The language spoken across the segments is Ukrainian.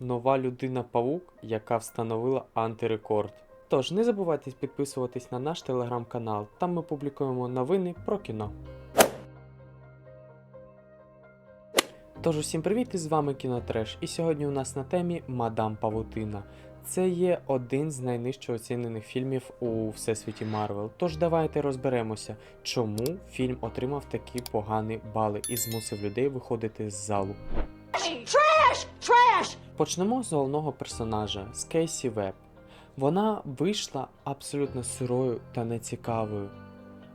нова людина-павук, яка встановила антирекорд. Тож не забувайте підписуватись на наш телеграм-канал, там ми публікуємо новини про кіно. Тож усім привіт, і з вами Кінотреш. І сьогодні у нас на темі Мадам Павутина. Це є один з найнижче оцінених фільмів у всесвіті Марвел. Тож давайте розберемося, чому фільм отримав такі погані бали і змусив людей виходити з залу. Trash! Trash! Почнемо з головного персонажа з Кейсі Веб. Вона вийшла абсолютно сирою та нецікавою.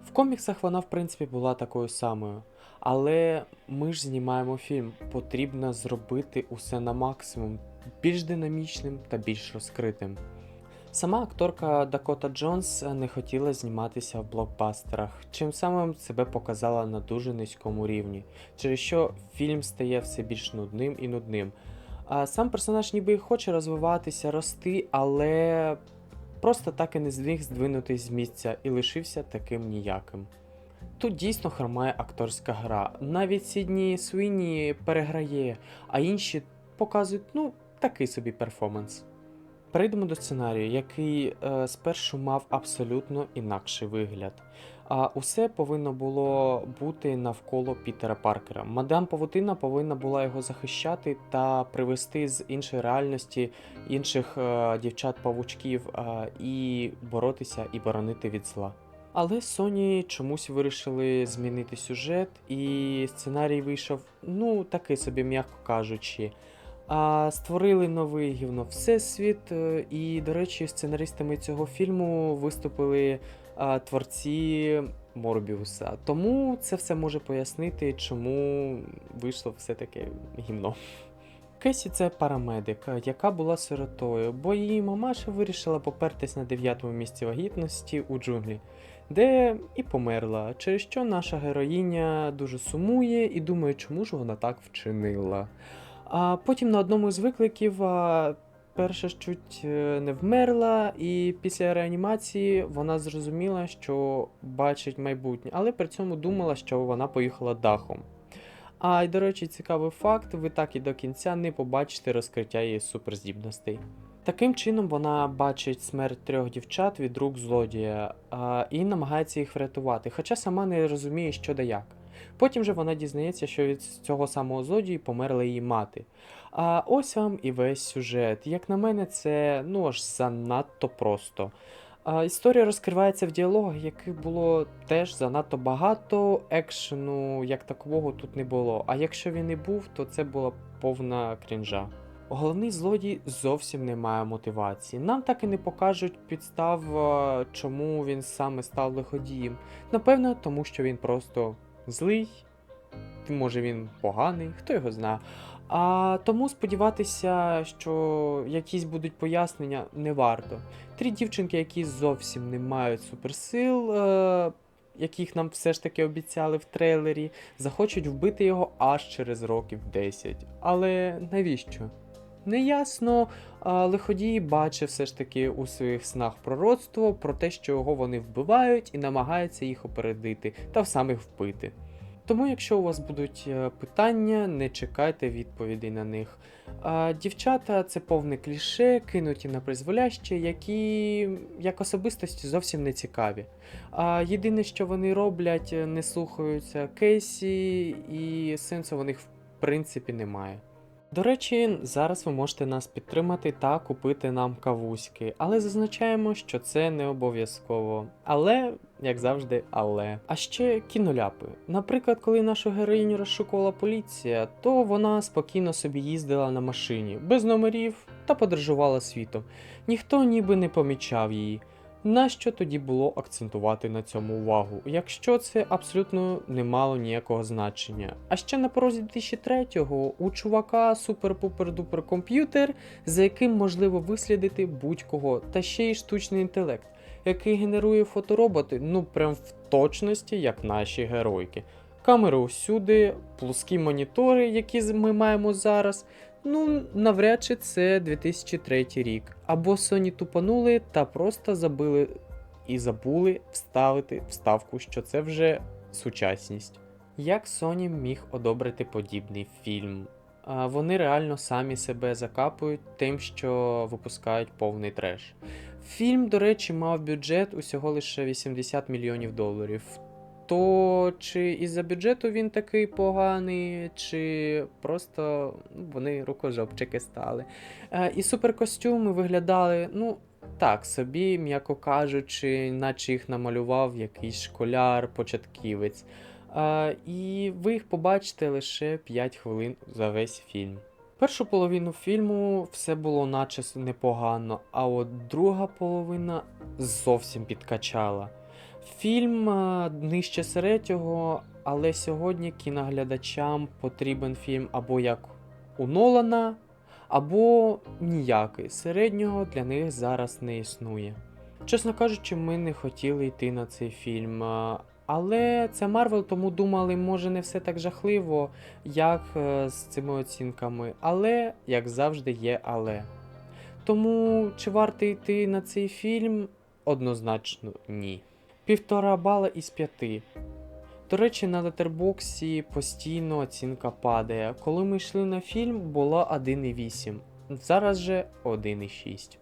В коміксах вона, в принципі, була такою самою. Але ми ж знімаємо фільм, потрібно зробити усе на максимум, більш динамічним та більш розкритим. Сама акторка Дакота Джонс не хотіла зніматися в блокбастерах, чим самим себе показала на дуже низькому рівні, через що фільм стає все більш нудним і нудним. А сам персонаж ніби і хоче розвиватися, рости, але просто так і не зміг здвинутись з місця і лишився таким ніяким. Тут дійсно хромає акторська гра. Навіть Сідні Суіні переграє, а інші показують ну, такий собі перформанс. Перейдемо до сценарію, який е, спершу мав абсолютно інакший вигляд. А усе повинно було бути навколо Пітера Паркера. Мадам Павутина повинна була його захищати та привести з іншої реальності інших е, дівчат-павучків е, і боротися і боронити від зла. Але Sony чомусь вирішили змінити сюжет, і сценарій вийшов, ну, такий собі, м'яко кажучи. А створили новий гівно Всесвіт, е, і, до речі, сценаристами цього фільму виступили а, творці Морбіуса. Тому це все може пояснити, чому вийшло все таке гімно. Кесі це парамедик, яка була сиротою, бо її мамаша вирішила попертись на дев'ятому місці вагітності у джунглі, де і померла, через що наша героїня дуже сумує і думає, чому ж вона так вчинила. А потім на одному з викликів перша чуть е, не вмерла, і після реанімації вона зрозуміла, що бачить майбутнє, але при цьому думала, що вона поїхала дахом. А й до речі, цікавий факт: ви так і до кінця не побачите розкриття її суперздібностей. Таким чином вона бачить смерть трьох дівчат від рук злодія а, і намагається їх врятувати, хоча сама не розуміє, що да як. Потім же вона дізнається, що від цього самого злодії померла її мати. А ось вам і весь сюжет. Як на мене, це ну аж занадто просто. А, історія розкривається в діалогах, яких було теж занадто багато. Екшену як такового тут не було. А якщо він і був, то це була повна крінжа. Головний злодій зовсім не має мотивації. Нам так і не покажуть підстав, чому він саме став лиходієм. Напевно, тому що він просто злий, може він поганий, хто його знає. А тому сподіватися, що якісь будуть пояснення, не варто. Три дівчинки, які зовсім не мають суперсил, е- яких нам все ж таки обіцяли в трейлері, захочуть вбити його аж через років 10. Але навіщо? Неясно, а лиходій бачив все ж таки у своїх снах пророцтво про те, що його вони вбивають і намагаються їх опередити та самих вбити. Тому, якщо у вас будуть е, питання, не чекайте відповідей на них. Дівчата це повне кліше, кинуті на призволяще, які як особистості зовсім не цікаві. А єдине, що вони роблять, е, не слухаються Кейсі, і сенсу в них в принципі немає. До речі, зараз ви можете нас підтримати та купити нам кавуськи, але зазначаємо, що це не обов'язково. Але, як завжди, але. А ще кіноляпи. Наприклад, коли нашу героїню розшукувала поліція, то вона спокійно собі їздила на машині, без номерів та подорожувала світом. Ніхто ніби не помічав її. Нащо тоді було акцентувати на цьому увагу, якщо це абсолютно не мало ніякого значення? А ще на порозі 2003-го у чувака супер-пупер-дупер комп'ютер, за яким можливо вислідити будь-кого, та ще й штучний інтелект, який генерує фотороботи, ну прям в точності, як наші геройки. Камери усюди, плоскі монітори, які ми маємо зараз. Ну, навряд чи це 2003 рік. Або Sony тупанули та просто забили і забули вставити вставку, що це вже сучасність. Як Sony міг одобрити подібний фільм? вони реально самі себе закапують тим, що випускають повний треш. Фільм, до речі, мав бюджет усього лише 80 мільйонів доларів. То чи із-за бюджету він такий поганий, чи просто ну, вони рукожопчики стали. Е, і суперкостюми виглядали, ну, так собі, м'яко кажучи, наче їх намалював якийсь школяр, початківець. Е, і ви їх побачите лише 5 хвилин за весь фільм. Першу половину фільму все було наче непогано, а от друга половина зовсім підкачала. Фільм е, нижче середнього, але сьогодні кіноглядачам потрібен фільм або як у Нолана, або ніякий. Середнього для них зараз не існує. Чесно кажучи, ми не хотіли йти на цей фільм. Але це Марвел, тому думали, може не все так жахливо, як е, з цими оцінками. Але, як завжди, є але. Тому чи варто йти на цей фільм? Однозначно ні. Півтора бала із п'яти. До речі, на летербоксі постійно оцінка падає. Коли ми йшли на фільм, була 1,8. Зараз же 1,6.